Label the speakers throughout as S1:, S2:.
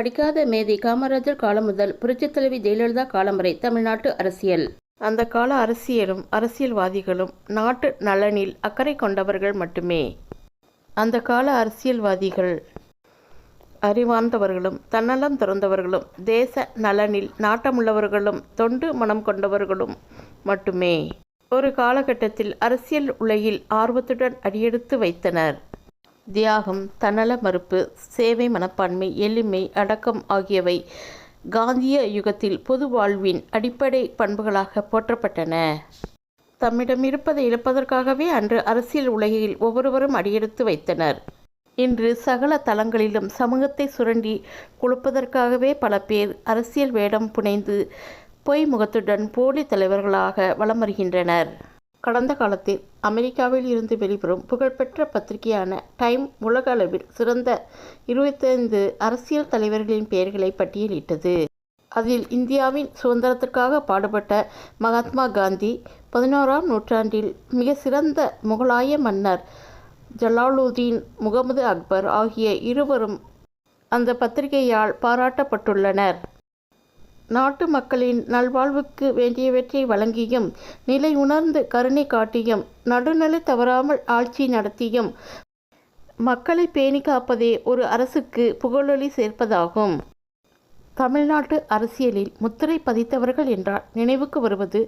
S1: படிக்காத மேதை காமராஜர் காலம் முதல் புரட்சித் தலைவி ஜெயலலிதா காலம் வரை தமிழ்நாட்டு அரசியல். அந்த கால அரசியலும் அரசியல்வாதிகளும் நாட்டு நலனில் அக்கறை கொண்டவர்கள் மட்டுமே. அந்த கால அரசியல்வாதிகள் அறிவார்ந்தவர்களும் தன்னலம் துறந்தவர்களும் தேச நலனில் நாட்டமுள்ளவர்களும் தொண்டு மனம் கொண்டவர்களும் மட்டுமே. ஒரு காலகட்டத்தில் அரசியல் உலகில் ஆர்வத்துடன் அடியெடுத்து வைத்தனர். தியாகம் தன்னல மறுப்பு சேவை மனப்பான்மை எளிமை அடக்கம் ஆகியவை காந்திய யுகத்தில் பொது வாழ்வின் அடிப்படை பண்புகளாக போற்றப்பட்டன. தம்மிடம் இருப்பதை இழப்பதற்காகவே அன்று அரசியல் உலகில் ஒவ்வொருவரும் அடியெடுத்து வைத்தனர். இன்று சகல தளங்களிலும் சமூகத்தை சுரண்டி குழுப்பதற்காகவே பல பேர் அரசியல் வேடம் புனைந்து பொய் முகத்துடன் போலி தலைவர்களாக வலம் வருகின்றனர். கடந்த காலத்தில் அமெரிக்காவில் இருந்து வெளிவரும் புகழ்பெற்ற பத்திரிகையான டைம் உலக அளவில் சிறந்த இருபத்தைந்து அரசியல் தலைவர்களின் பெயர்களை பட்டியலிட்டது. அதில் இந்தியாவின் சுதந்திரத்திற்காக பாடுபட்ட மகாத்மா காந்தி பதினோராம் நூற்றாண்டில் மிக சிறந்த முகலாய மன்னர் ஜலாலுதீன் முகமது அக்பர் ஆகிய இருவரும் அந்த பத்திரிகையால் பாராட்டப்பட்டுள்ளனர். நாட்டு மக்களின் நல்வாழ்வுக்கு வேண்டியவற்றை வழங்கியும் நிலை உணர்ந்து கருணை காட்டியும் நடுநிலை தவறாமல் ஆட்சி நடத்தியும் மக்களை பேணி காப்பதே ஒரு அரசுக்கு புகழொலி சேர்ப்பதாகும். தமிழ்நாட்டு அரசியலில் முத்திரை பதித்தவர்கள் என்றால் நினைவுக்கு வருவது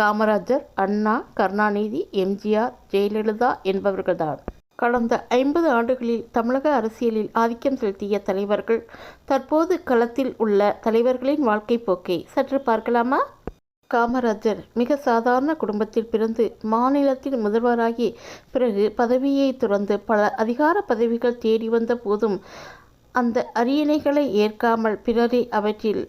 S1: காமராஜர் அண்ணா கருணாநிதி எம்ஜிஆர் ஜெயலலிதா என்பவர்கள்தான். கடந்த ஐம்பது ஆண்டுகளில் தமிழக அரசியலில் ஆதிக்கம் செலுத்திய தலைவர்கள் தற்போது களத்தில் உள்ள தலைவர்களின் வாழ்க்கை போக்கை சற்று பார்க்கலாமா? காமராஜர் மிக சாதாரண குடும்பத்தில் பிறந்து மாநிலத்தின் முதல்வராகி பிறகு பதவியை துறந்து பல அதிகார பதவிகள் தேடி வந்த போதும் அந்த அரியணைகளை ஏற்காமல் பிறரை அவற்றில்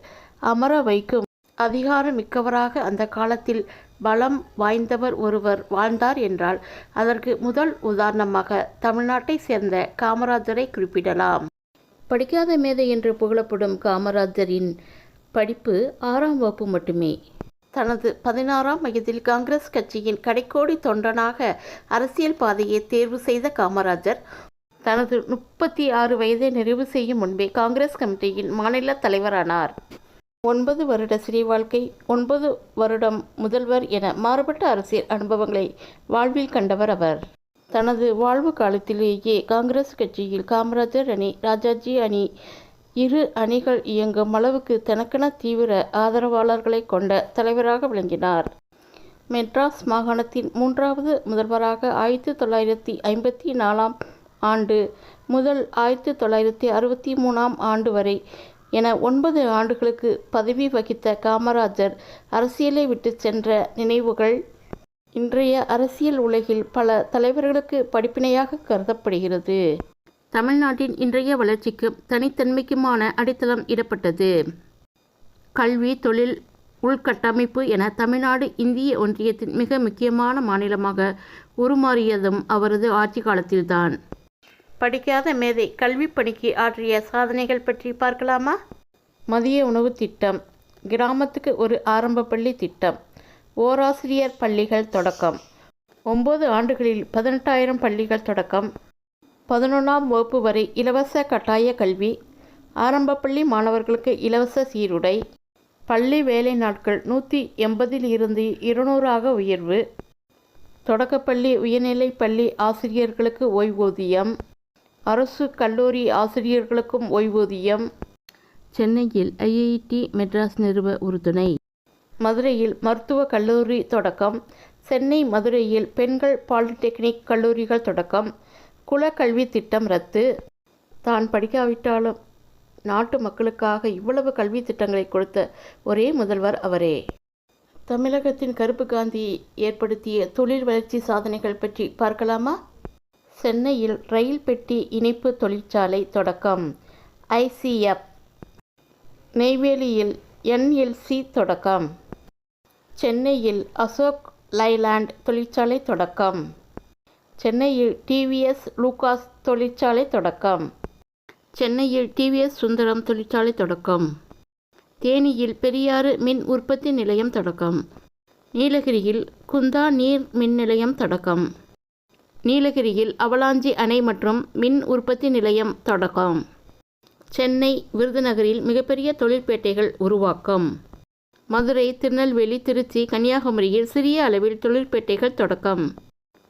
S1: அமர வைக்கும் அதிகாரம் மிக்கவராக அந்த காலத்தில் பலம் வாய்ந்தவர் ஒருவர் வாழ்ந்தார் என்றால் அதற்கு முதல் உதாரணமாக தமிழ்நாட்டை சேர்ந்த காமராஜரை குறிப்பிடலாம். படிக்காத மேதை என்று புகழப்படும் காமராஜரின் படிப்பு ஆறாம் வகுப்பு மட்டுமே. தனது பதினாறாம் வயதில் காங்கிரஸ் கட்சியின் கடைக்கோடி தொண்டனாக அரசியல் பாதையை தேர்வு செய்த காமராஜர் தனது முப்பத்தி ஆறு வயதை நிறைவு செய்யும் முன்பே காங்கிரஸ் கமிட்டியின் மாநில தலைவரானார். ஒன்பது வருட சிறை வாழ்க்கை ஒன்பது வருடம் முதல்வர் என மாறுபட்ட அரசியல் அனுபவங்களை வாழ்வில் கண்டவர் அவர். தனது வாழ்வு காலத்திலேயே காங்கிரஸ் கட்சியில் காமராஜர் அணி ராஜாஜி அணி இரு அணிகள் இயங்கும் அளவுக்கு தனக்கென தீவிர ஆதரவாளர்களை கொண்ட தலைவராக விளங்கினார். மெட்ராஸ் மாகாணத்தின் மூன்றாவது முதல்வராக ஆயிரத்தி தொள்ளாயிரத்தி ஐம்பத்தி நாலாம் ஆண்டு முதல் ஆயிரத்தி தொள்ளாயிரத்தி அறுபத்தி மூணாம் ஆண்டு வரை என ஒன்பது ஆண்டுகளுக்கு பதவி வகித்த காமராஜர் அரசியலை விட்டு சென்ற நினைவுகள். இன்றைய அரசியல் உலகில் பல தலைவர்களுக்கு படிப்பினையாக கருதப்படுகிறது. தமிழ்நாட்டின் இன்றைய வளர்ச்சிக்கும் தனித்தன்மைக்குமான அடித்தளம் இடப்பட்டது. கல்வி தொழில் உள்கட்டமைப்பு என தமிழ்நாடு இந்திய ஒன்றியத்தின் மிக முக்கியமான மாநிலமாக உருமாறியதும் அவரது ஆட்சி காலத்தில்தான். படிக்காத மேதை கல்வி பணிக்கு ஆற்றிய சாதனைகள் பற்றி பார்க்கலாமா? மதிய உணவு திட்டம். கிராமத்துக்கு ஒரு ஆரம்ப பள்ளி திட்டம். ஓராசிரியர் பள்ளிகள் தொடக்கம். ஒம்பது ஆண்டுகளில் பதினெட்டாயிரம் பள்ளிகள் தொடக்கம். பதினொன்றாம் வகுப்பு வரை இலவச கட்டாய கல்வி. ஆரம்ப பள்ளி மாணவர்களுக்கு இலவச சீருடை. பள்ளி வேலை நாட்கள் நூற்றி எண்பதில் இருந்து இருநூறாக உயர்வு. தொடக்கப்பள்ளி உயர்நிலைப் பள்ளி ஆசிரியர்களுக்கு ஓய்வூதியம். அரசு கல்லூரி ஆசிரியர்களுக்கும் ஓய்வூதியம். சென்னையில் ஐஐடி மெட்ராஸ் நிறுவ உறுதுணை மதுரையில் மருத்துவக் கல்லூரி தொடக்கம். சென்னை மதுரையில் பெண்கள் பாலிடெக்னிக் கல்லூரிகள் தொடக்கம். குலக்கல்வி திட்டம் ரத்து. தான் படிக்காவிட்டாலும் நாட்டு மக்களுக்காக இவ்வளவு கல்வி திட்டங்களை கொடுத்த ஒரே முதல்வர் அவரே. தமிழகத்தின் கருப்பு காந்தி ஏற்படுத்திய தொழில் வளர்ச்சி சாதனைகள் பற்றி பார்க்கலாமா? சென்னையில் ரயில் பெட்டி இணைப்பு தொழிற்சாலை தொடக்கம். ஐசிஎஃப் நெய்வேலியில் என்எல்சி தொடக்கம். சென்னையில் அசோக் லைலாண்ட் தொழிற்சாலை தொடக்கம். சென்னையில் டிவிஎஸ் லூகாஸ் தொழிற்சாலை தொடக்கம். சென்னையில் டிவிஎஸ் சுந்தரம் தொழிற்சாலை தொடக்கம். தேனியில் பெரியாறு மின் உற்பத்தி நிலையம் தொடக்கம். நீலகிரியில் குந்தா நீர் மின் நிலையம் தொடக்கம். நீலகிரியில் அவலாஞ்சி அணை மற்றும் மின் உற்பத்தி நிலையம் தொடக்கம். சென்னை விருதுநகரில் மிகப்பெரிய தொழிற்பேட்டைகள் உருவாக்கம். மதுரை திருநெல்வேலி திருச்சி கன்னியாகுமரியில் சிறிய அளவில் தொழிற்பேட்டைகள் தொடக்கம்.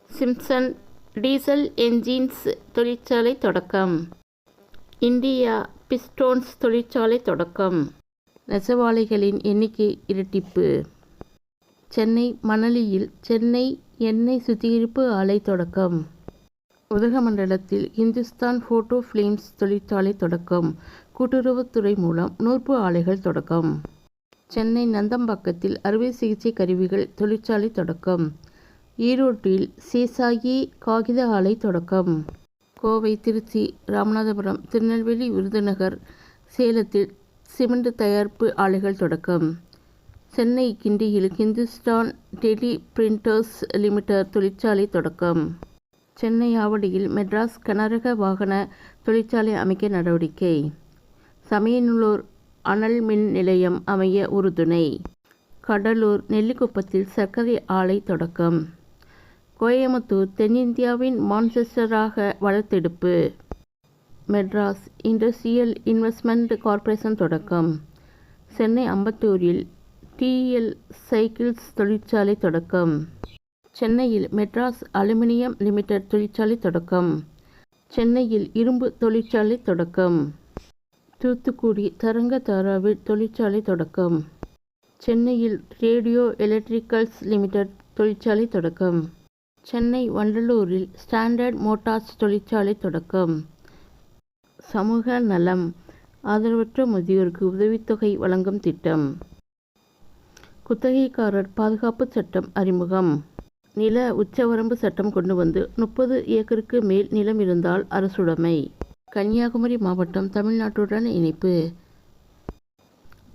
S1: சிம்சன் டீசல் என்ஜின்ஸ் தொழிற்சாலை தொடக்கம். இந்தியா பிஸ்டோன்ஸ் தொழிற்சாலை தொடக்கம். நெசவாளிகளின் எண்ணிக்கை இரட்டிப்பு. சென்னை மணலியில் சென்னை எண்ணெய் சுத்திகரிப்பு ஆலை தொடக்கம். உதகமண்டலத்தில் இந்துஸ்தான் ஃபோட்டோ ஃபிலிம்ஸ் தொழிற்சாலை தொடக்கம். கூட்டுறவுத்துறை மூலம் நூற்பு ஆலைகள் தொடக்கம். சென்னை நந்தம்பாக்கத்தில் அறுவை சிகிச்சை கருவிகள் தொழிற்சாலை தொடக்கம். ஈரோட்டில் சீசாயி காகித ஆலை தொடக்கம். கோவை திருச்சி ராமநாதபுரம் திருநெல்வேலி விருதுநகர் சேலத்தில் சிமெண்ட் தயாரிப்பு ஆலைகள் தொடக்கம். சென்னை கிண்டியில் ஹிந்துஸ்தான் டெலி பிரிண்டர்ஸ் லிமிடெட் தொழிற்சாலை தொடக்கம். சென்னை ஆவடியில் மெட்ராஸ் கனரக வாகன தொழிற்சாலை அமைக்க நடவடிக்கை. சமயநல்லூர் அனல் மின் நிலையம் அமைய உறுதுணை. கடலூர் நெல்லிக்குப்பத்தில் சர்க்கரை ஆலை தொடக்கம். கோயமுத்தூர் தென்னிந்தியாவின் மான்செஸ்டராக வளர்த்தெடுப்பு. மெட்ராஸ் இண்டஸ்ட்ரியல் இன்வெஸ்ட்மெண்ட் கார்ப்பரேஷன் தொடக்கம். சென்னை அம்பத்தூரில் டிஎல் சைக்கிள்ஸ் தொழிற்சாலை தொடக்கம். சென்னையில் மெட்ராஸ் அலுமினியம் லிமிடெட் தொழிற்சாலை தொடக்கம். சென்னையில் இரும்பு தொழிற்சாலை தொடக்கம். தூத்துக்குடி தரங்கதாராவில் தொழிற்சாலை தொடக்கம். சென்னையில் ரேடியோ எலக்ட்ரிக்கல்ஸ் லிமிடெட் தொழிற்சாலை தொடக்கம். சென்னை வண்டலூரில் ஸ்டாண்டர்ட் மோட்டார்ஸ் தொழிற்சாலை தொடக்கம். சமூக நலம் ஆதரவற்ற முதியோருக்கு உதவித்தொகை வழங்கும் திட்டம். குத்தகைக்காரர் பாதுகாப்பு சட்டம் அறிமுகம். நில உச்சவரம்பு சட்டம் கொண்டு வந்து முப்பது ஏக்கருக்கு மேல் நிலம் இருந்தால் அரசுடைமை. கன்னியாகுமரி மாவட்டம் தமிழ்நாட்டுடன் இணைப்பு.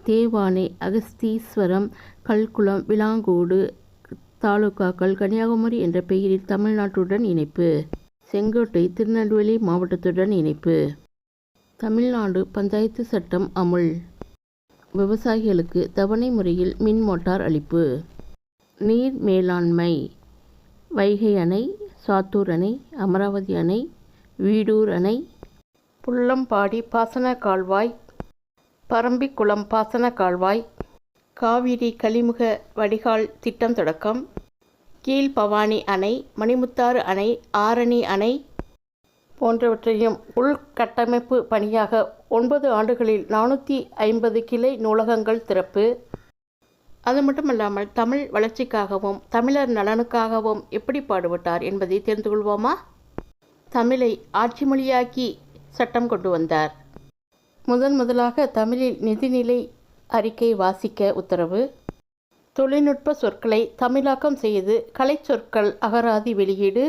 S1: தேவானை அகஸ்தீஸ்வரம் கல்குளம் விளாங்கோடு தாலுகாக்கள் கன்னியாகுமரி என்ற பெயரில் தமிழ்நாட்டுடன் இணைப்பு. செங்கோட்டை திருநெல்வேலி மாவட்டத்துடன் இணைப்பு. தமிழ்நாடு பஞ்சாயத்து சட்டம் அமுல். விவசாயிகளுக்கு தவணை முறையில் மின் மோட்டார் அளிப்பு. நீர் மேலாண்மை. வைகை அணை சாத்தூர் அணை அமராவதி அணை வீடூர் அணை புள்ளம்பாடி பாசன கால்வாய் பரம்பிக்குளம் பாசன கால்வாய் காவிரி கலிமுக வடிகால் திட்டம் தொடக்கம் கீழ்பவானி அணை மணிமுத்தாறு அணை ஆரணி அணை போன்றவற்றையும் உள்கட்டமைப்பு பணியாக ஒன்பது ஆண்டுகளில் நானூற்றி ஐம்பது கிளை நூலகங்கள் திறப்பு. அது மட்டுமல்லாமல் தமிழ் வளர்ச்சிக்காகவும் தமிழர் நலனுக்காகவும் எப்படி பாடுபட்டார் என்பதை தெரிந்து கொள்வோமா? தமிழை ஆட்சி மொழியாக்கி சட்டம் கொண்டு வந்தார். முதன் முதலாக தமிழில் நிதிநிலை அறிக்கை வாசிக்க உத்தரவு. தொழில்நுட்ப சொற்களை தமிழாக்கம் செய்து கலை சொற்கள் அகராதி வெளியீடு.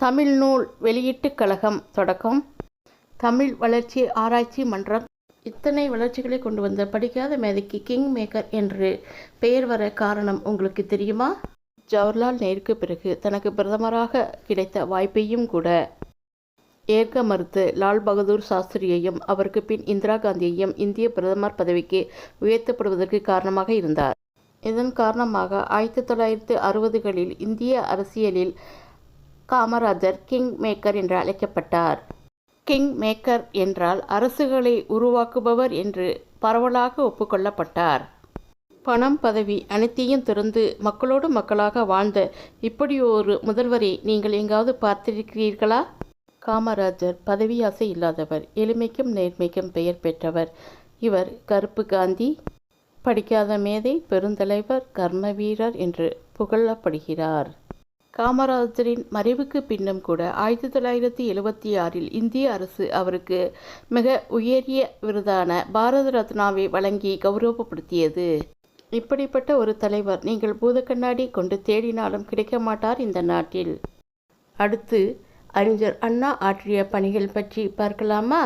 S1: தமிழ் நூல் வெளியீட்டுக் கழகம் தொடக்கம். தமிழ் வளர்ச்சி ஆராய்ச்சி மன்றம். இத்தனை வளர்ச்சிகளை கொண்டு வந்த படிக்காத மேதைக்கு கிங் மேக்கர் என்று பெயர் வர காரணம் உங்களுக்கு தெரியுமா? ஜவஹர்லால் நேருக்கு பிறகு தனக்கு பிரதமராக கிடைத்த வாய்ப்பையும் கூட. ஏற்க மறுத்து லால் பகதூர் சாஸ்திரியையும் அவருக்கு பின் இந்திரா காந்தியையும் இந்திய பிரதமர் பதவிக்கு உயர்த்தப்படுவதற்கு காரணமாக இருந்தார். இதன் காரணமாக ஆயிரத்தி தொள்ளாயிரத்து அறுபதுகளில் இந்திய அரசியலில் காமராஜர் கிங் மேக்கர் என்று அழைக்கப்பட்டார். கிங் மேக்கர் என்றால் அரசுகளை உருவாக்குபவர் என்று பரவலாக ஒப்புக்கொள்ளப்பட்டார். பணம் பதவி அனைத்தையும் திறந்து மக்களோடு மக்களாக வாழ்ந்த இப்படி ஒரு முதல்வரை நீங்கள் எங்காவது பார்த்திருக்கிறீர்களா? காமராஜர் பதவி ஆசை இல்லாதவர் எளிமைக்கும் நேர்மைக்கும் பெயர் பெற்றவர். இவர் கருப்பு காந்தி. படிக்காத மேதை பெருந்தலைவர் கர்ம வீரர் என்று புகழப்படுகிறார். காமராஜரின் மறைவுக்கு பின்னும் கூட ஆயிரத்தி தொள்ளாயிரத்தி எழுபத்தி ஆறில் இந்திய அரசு அவருக்கு மிக உயரிய விருதான பாரத ரத்னாவை வழங்கி கௌரவப்படுத்தியது. இப்படிப்பட்ட ஒரு தலைவர் நீங்கள் பூதக்கண்ணாடி கொண்டு தேடினாலும் கிடைக்க மாட்டார் இந்த நாட்டில். அடுத்து அறிஞர் அண்ணா ஆற்றிய பணிகள் பற்றி பார்க்கலாமா?